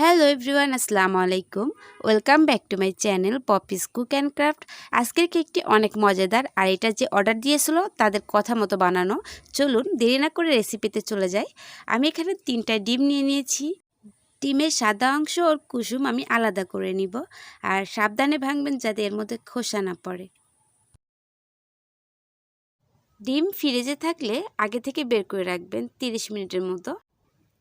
Hello everyone আসসালামু আলাইকুম welcome back to my channel Poppy's cook and craft আজকের কেকটি অনেক মজাদার, আর এটা যে অর্ডার দিয়েছিল, তাদের কথা মতো বানানো। চলুন, দেরি না করে রেসিপিতে চলে যাই। আমি এখানে তিনটা ডিম নিয়ে নিয়েছি। ডিমের সাদা অংশ ওর কুসুম আমি আলাদা করে নিব, আর সাবধানে ভাঙবেন যাতে এর মধ্যে খোসা না পড়ে। ডিম ফ্রিজে থাকলে আগে থেকে বের করে রাখবেন তিরিশ মিনিটের মতো।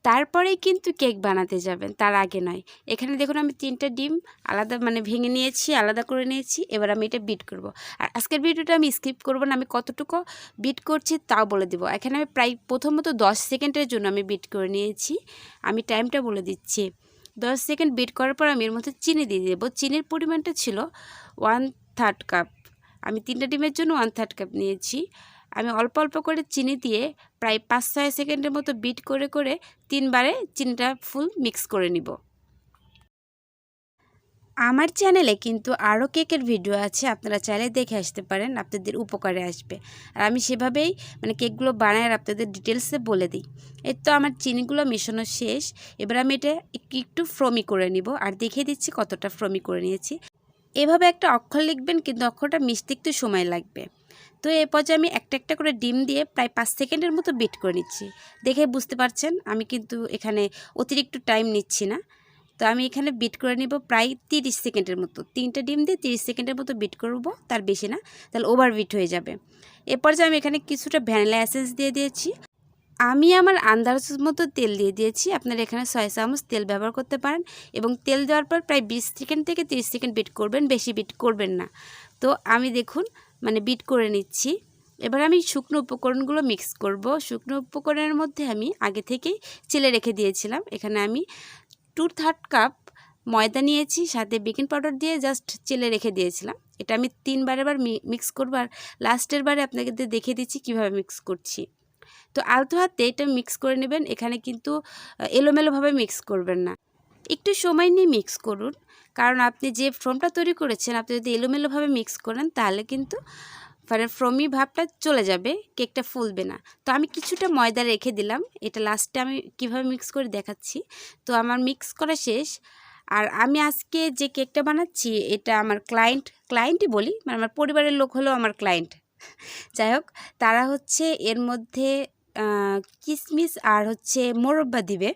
তারপরেই কিন্তু কেক বানাতে যাবেন, তার আগে নয়। এখানে দেখুন আমি তিনটা ডিম আলাদা মানে ভেঙে নিয়েছি, আলাদা করে নিয়েছি, এবার আমি এটা বিট করব। আর আজকের ভিডিওটা আমি স্কিপ করব না, আমি কতটুকু বিট করছি তাও বলে দেবো। এখানে আমি প্রায় প্রথমত দশ সেকেন্ডের জন্য আমি বিট করে নিয়েছি। আমি টাইমটা বলে দিচ্ছি। দশ সেকেন্ড বিট করার পর আমি এর মধ্যে চিনি দিয়ে দেবো। চিনির পরিমাণটা ছিল ওয়ান থার্ড কাপ আমি তিনটা ডিমের জন্য ওয়ান থার্ড কাপ নিয়েছি। আমি অল্প অল্প করে চিনি দিয়ে প্রায় পাঁচ ছয় সেকেন্ডের মতো বিট করে করে তিনবারে চিনিটা ফুল মিক্স করে নিব। আমার চ্যানেলে কিন্তু আরও কেকের ভিডিও আছে, আপনারা চাইলে দেখে আসতে পারেন, আপনাদের উপকারে আসবে। আর আমি সেভাবেই মানে কেকগুলো বানায় আপনাদের ডিটেলসে বলে দিই। এর তো আমার চিনিগুলো মেশানো শেষ, এবার আমি এটা একটু একটু ফ্রমি করে নিব আর দেখিয়ে দিচ্ছি কতটা ফ্রমি করে নিয়েছি। এভাবে একটা অক্ষর লিখবেন, কিন্তু অক্ষরটা মিশতে একটু সময় লাগবে। তো এ পর্যায়ে আমি একটা একটা করে ডিম দিয়ে প্রায় পাঁচ সেকেন্ডের মতো বিট করে নিচ্ছি। দেখে বুঝতে পারছেন, আমি কিন্তু এখানে অতিরিক্ত টাইম নিচ্ছি না। তো আমি এখানে বিট করে নিব প্রায় তিরিশ সেকেন্ডের মতো। তিনটা ডিম দিয়ে তিরিশ সেকেন্ডের মতো বিট করব, তার বেশি না, তাহলে ওভার বিট হয়ে যাবে। এ পর্যায়ে আমি এখানে কিছুটা ভ্যানিলা অ্যাসেন্স দিয়ে দিয়েছি। আমি আমার আন্দাজ মতো তেল দিয়ে দিয়েছি। আপনারা এখানে ছয় চামচ তেল ব্যবহার করতে পারেন এবং তেল দেওয়ার পর প্রায় বিশ সেকেন্ড থেকে তিরিশ সেকেন্ড বিট করবেন, বেশি বিট করবেন না। তো আমি দেখুন মানে বিট করে নিচ্ছি। এবার আমি শুকনো উপকরণগুলো মিক্স করব। শুকনো উপকরণের মধ্যে আমি আগে থেকেই চেলে রেখে দিয়েছিলাম। এখানে আমি টু থার্ড কাপ ময়দা নিয়েছি, সাথে বেকিং পাউডার দিয়ে জাস্ট চেলে রেখে দিয়েছিলাম। এটা আমি তিনবার এবার মিক্স করব আর লাস্টের বারে আপনাকে দেখে দিচ্ছি কীভাবে মিক্স করছি। তো আলতো হাতে এটা মিক্স করে নেবেন। এখানে কিন্তু এলোমেলোভাবে মিক্স করবেন না। একটু সময় নিয়ে মিক্স করুন। কারণ আপনি যে ফ্রমটা তৈরি করেছেন, আপনি যদি এলোমেলোভাবে মিক্স করেন, তাহলে কিন্তু মানে ফ্রমি ভাবটা চলে যাবে কেকটা ফুলবে না। তো আমি কিছুটা ময়দা রেখে দিলাম। এটা লাস্টে আমি কীভাবে মিক্স করে দেখাচ্ছি? তো আমার মিক্স করা শেষ। আর আমি আজকে যে কেকটা বানাচ্ছি, এটা আমার ক্লায়েন্ট ক্লায়েন্টই বলি মানে আমার পরিবারের লোক হলো আমার ক্লায়েন্ট যাই হোক, তারা হচ্ছে এর মধ্যে কিশমিশ আর হচ্ছে মোরব্বা দিবে।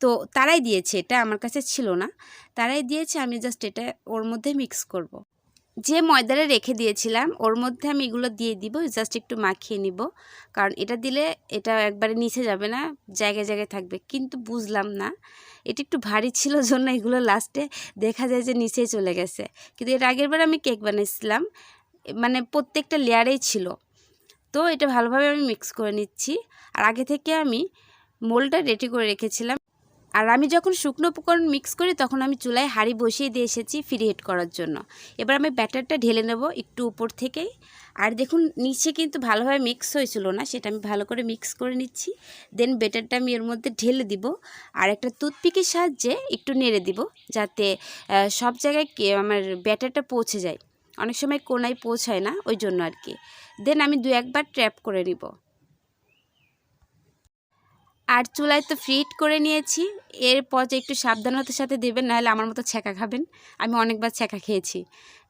তো তারাই দিয়েছে, এটা আমার কাছে ছিল না। তারাই দিয়েছে, আমি জাস্ট এটা ওর মধ্যে মিক্স করব। যে ময়দারে রেখে দিয়েছিলাম, ওর মধ্যে আমি এগুলো দিয়ে দিব জাস্ট একটু মাখিয়ে নিব। কারণ এটা দিলে এটা একবারে নিচে যাবে না, জায়গায় জায়গায় থাকবে। কিন্তু বুঝলাম না, এটা একটু ভারী ছিল জন্য এগুলো লাস্টে দেখা যায় যে নিচে চলে গেছে। কিন্তু এর আগের বার আমি কেক বানিয়েছিলাম মানে প্রত্যেকটা লেয়ারেই ছিল। তো এটা ভালোভাবে আমি মিক্স করে নিচ্ছি। আর আগে থেকে আমি মোলটা রেডি করে রেখেছিলাম। আর আমি যখন শুকনো উপকরণ মিক্স করি, তখন আমি চুলায় হাঁড়ি বসিয়ে দিয়ে এসেছি ফ্রি হিট করার জন্য। এবার আমি ব্যাটারটা ঢেলে নেব একটু উপর থেকেই আর দেখুন, নিচে কিন্তু ভালোভাবে মিক্স হয়েছিল না, সেটা আমি ভালো করে মিক্স করে নিচ্ছি। দেন ব্যাটারটা আমি এর মধ্যে ঢেলে দিব। আর একটা টুথপিকের সাহায্যে একটু নেড়ে দিব, যাতে সব জায়গায় আমার ব্যাটারটা পৌঁছে যায়। অনেক সময় কোনায় পৌঁছায় না, ওই জন্য আর কি। দেন আমি দু একবার ট্র্যাপ করে নিব। আর চুলায় তো ফ্রিট করে নিয়েছি। এরপর যে একটু সাবধানতার সাথে দেবেন, নাহলে আমার মতো ছ্যাঁকা খাবেন। আমি অনেকবার ছ্যাঁকা খেয়েছি।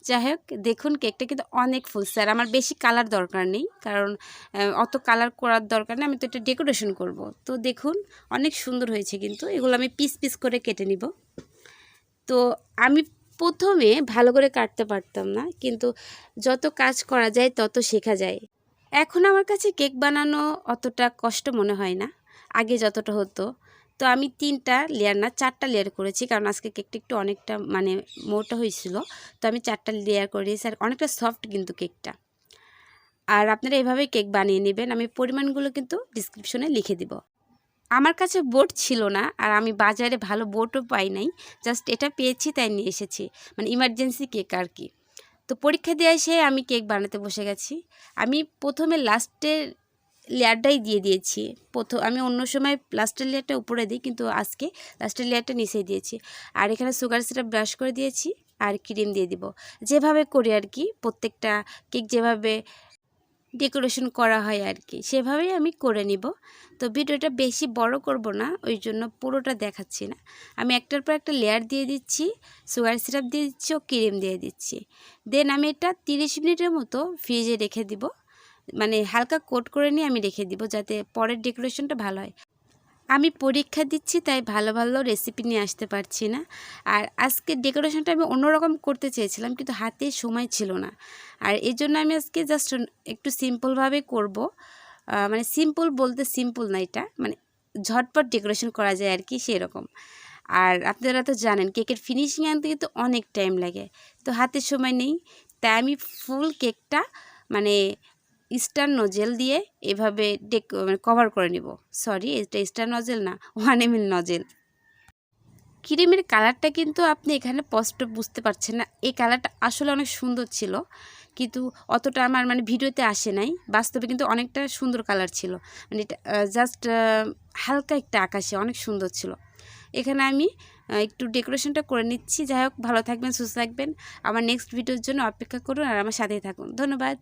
যাই হোক, দেখুন কেকটা কিন্তু অনেক ফুলছে আর আমার বেশি কালার দরকার নেই, কারণ অত কালার করার দরকার নেই। আমি তো এটা ডেকোরেশন করব। তো দেখুন, অনেক সুন্দর হয়েছে কিন্তু। এগুলো আমি পিস পিস করে কেটে নিব। তো আমি প্রথমে ভালো করে কাটতে পারতাম না, কিন্তু যত কাজ করা যায় তত শেখা যায়। এখন আমার কাছে কেক বানানো অতটা কষ্ট মনে হয় না। আগে যতটা হতো। তো আমি তিনটা লেয়ার না, চারটা লেয়ার করেছি, কারণ আজকে কেকটা একটু অনেকটা মানে মোটা হয়েছিল। তো আমি চারটা লেয়ার করে করেছি আর অনেকটা সফট কিন্তু কেকটা আর আপনারা এভাবেই কেক বানিয়ে নেবেন, আমি পরিমাণগুলো কিন্তু ডিসক্রিপশনে লিখে দিব। আমার কাছে বোট ছিল না, আর আমি বাজারে ভালো বোটও পাই নাই জাস্ট এটা পেয়েছি, তাই নিয়ে এসেছি। মানে ইমার্জেন্সি কেক আর কি। তো পরীক্ষা দিয়ে এসে আমি কেক বানাতে বসে গেছি। আমি প্রথমে লাস্টের লেয়ারটাই দিয়ে দিয়েছি। প্রথম আমি অন্য সময় লাস্টের লেয়ারটা উপরে দিই, কিন্তু আজকে লাস্টের লেয়ারটা নিচেই দিয়েছি। আর এখানে সুগার সিরাপ ব্রাশ করে দিয়েছি আর ক্রিম দিয়ে দিব। যেভাবে করি আর কি, প্রত্যেকটা কেক যেভাবে ডেকোরেশন করা হয় আর কি, সেভাবেই আমি করে নিব। তো ভিডিওটা বেশি বড় করব না, ওই জন্য পুরোটা দেখাচ্ছি না। আমি একটার পর একটা লেয়ার দিয়ে দিচ্ছি, সুগার সিরাপ দিয়ে দিচ্ছি ও ক্রিম দিয়ে দিচ্ছি। দেন আমি এটা তিরিশ মিনিটের মতো ফ্রিজে রেখে দিব। মানে হালকা কোট করে নিয়ে আমি রেখে দিব যাতে পরের ডেকোরেশনটা ভালো হয়। আমি পরীক্ষা দিচ্ছি, তাই ভালো ভালো রেসিপি নিয়ে আসতে পারছি না। আর আজকে ডেকোরেশনটা আমি অন্যরকম করতে চেয়েছিলাম, কিন্তু হাতে সময় ছিল না। আর এই জন্য আমি আজকে জাস্ট একটু সিম্পলভাবে করব। মানে সিম্পল বলতে সিম্পল না এটা মানে ঝটপট ডেকোরেশন করা যায় আর কি সেরকম। আর আপনারা তো জানেন, কেকের ফিনিশিং আনতে কিন্তু অনেক টাইম লাগে। তো হাতে সময় নেই, তাই আমি ফুল কেকটা মানে স্টার নজেল দিয়ে এভাবে ডেক মানে কভার করে নিব। সরি এটা স্টার নজেল না ওয়ান এম এল নজেল ক্রিমের কালারটা কিন্তু আপনি এখানে স্পষ্ট বুঝতে পারছেন না। এই কালারটা আসলে অনেক সুন্দর ছিল, কিন্তু অতটা আমার মানে ভিডিওতে আসে নাই। বাস্তবে কিন্তু অনেকটা সুন্দর কালার ছিল। মানে এটা জাস্ট হালকা একটা আকাশে অনেক সুন্দর ছিল। এখানে আমি একটু ডেকোরেশনটা করে নিচ্ছি। যাই হোক, ভালো থাকবেন, সুস্থ থাকবেন। আমার নেক্সট ভিডিওর জন্য অপেক্ষা করুন আর আমার সাথেই থাকুন। ধন্যবাদ।